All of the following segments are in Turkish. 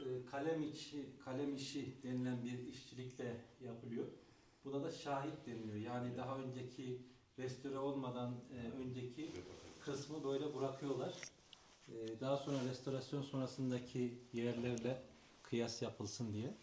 E, kalem içi, kalem işi denilen bir işçilikle yapılıyor. Buna da şahit deniliyor. Yani daha önceki restore olmadan e, önceki kısmı böyle bırakıyorlar. E, daha sonra restorasyon sonrasındaki yerlerle kıyas yapılsın diye.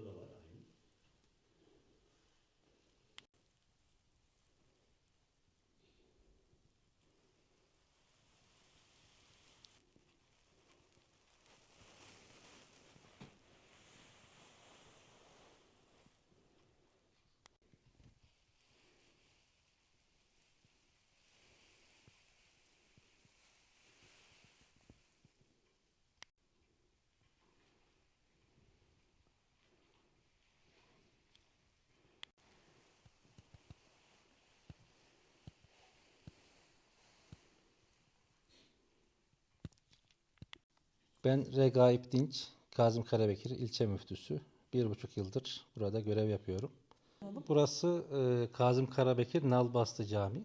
Burada da var Ben Regaip Dinç, Kazım Karabekir ilçe müftüsü. Bir buçuk yıldır burada görev yapıyorum. Burası e, Kazım Karabekir Nalbastı Camii.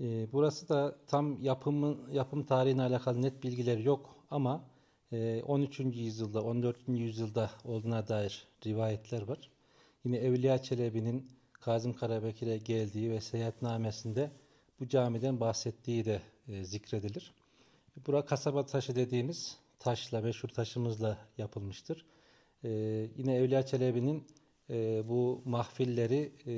E, burası da tam yapımı, yapım tarihine alakalı net bilgiler yok ama e, 13. yüzyılda, 14. yüzyılda olduğuna dair rivayetler var. Yine Evliya Çelebi'nin Kazım Karabekir'e geldiği ve seyahatnamesinde bu camiden bahsettiği de e, zikredilir. Bura kasaba taşı dediğimiz taşla, meşhur taşımızla yapılmıştır. Ee, yine Evliya Çelebi'nin e, bu mahfilleri e,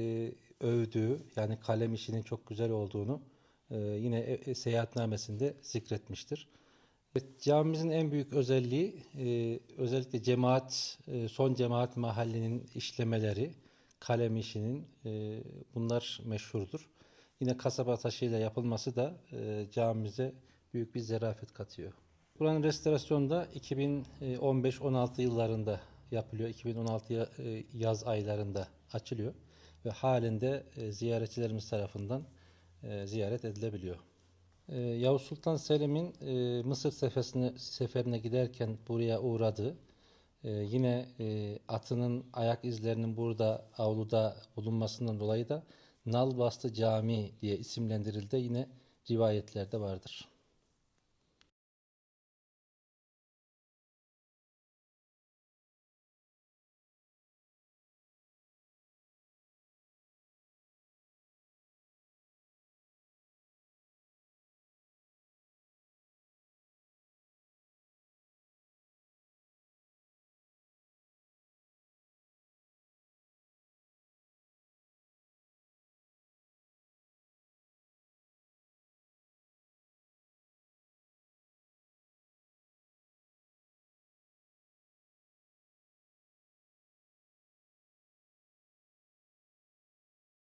övdüğü, yani kalem işinin çok güzel olduğunu e, yine e, seyahatnamesinde zikretmiştir. Evet, camimizin en büyük özelliği e, özellikle cemaat, e, son cemaat mahallinin işlemeleri, kalem işinin e, bunlar meşhurdur. Yine kasaba taşıyla yapılması da e, camimize büyük bir zerafet katıyor. Buranın restorasyonu da 2015-16 yıllarında yapılıyor. 2016 ya- e, yaz aylarında açılıyor ve halinde e, ziyaretçilerimiz tarafından e, ziyaret edilebiliyor. Yavuz Sultan Selim'in Mısır seferine, seferine giderken buraya uğradığı, yine atının ayak izlerinin burada avluda bulunmasından dolayı da Nalbastı Camii diye isimlendirildi. Yine rivayetlerde vardır.